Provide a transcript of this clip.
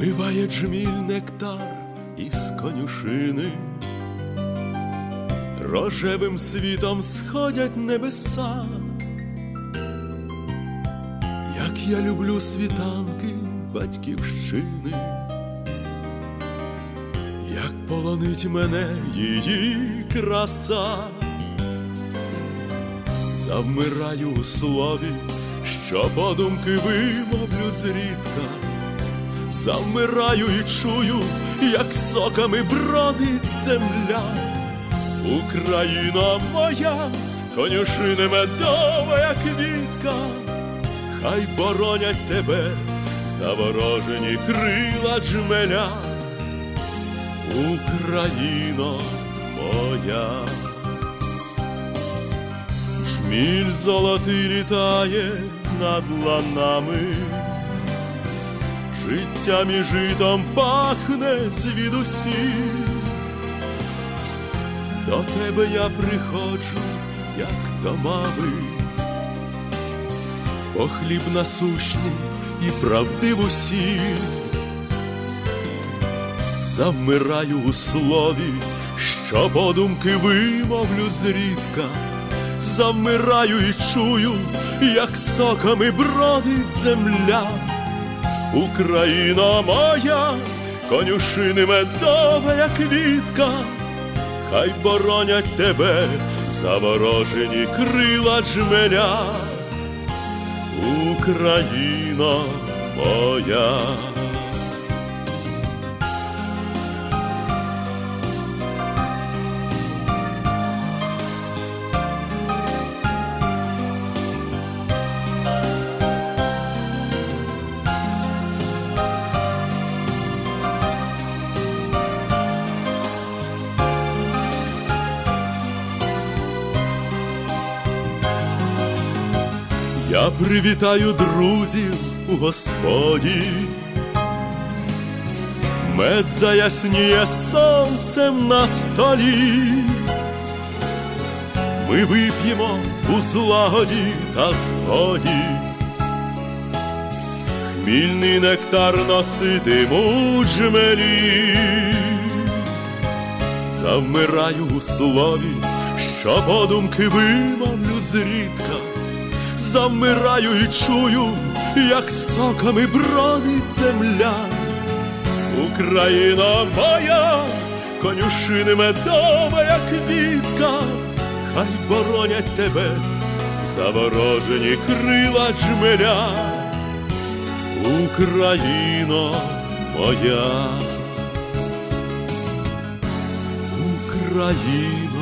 Виває джміль нектар із конюшини, рожевим світом сходять небеса. Як я люблю світанки батьківщини, як полонить мене її краса, завмираю у слові, що подумки вимовлю зрідка. Замираю і чую, як соками бродить земля. Україна моя, конюшина медова як квітка, хай боронять тебе заворожені крила джмеля. Україно моя, жміль золотий літає над ланами. Життям і житом пахне звідусіль. До тебе я приходжу, як до мами, по хліб насущний і правдиву сіль. Завмираю у слові, що подумки вимовлю зрідка. Завмираю і чую, як соками бродить земля. Україна моя, конюшини медова як квітка, хай боронять тебе заворожені крила джмеля. Україна моя. Я привітаю друзів у Господі, мед заясніє сонцем на столі. Ми вип'ємо у злагоді та згоді, хмільний нектар носитимуть жмелі. Завмираю у слові, що подумки вимовлю зрідка замираю і чую, як соками бродить земля. Україна моя, конюшини медова як квітка, хай боронять тебе заворожені крила джмеля. Україно моя, Україно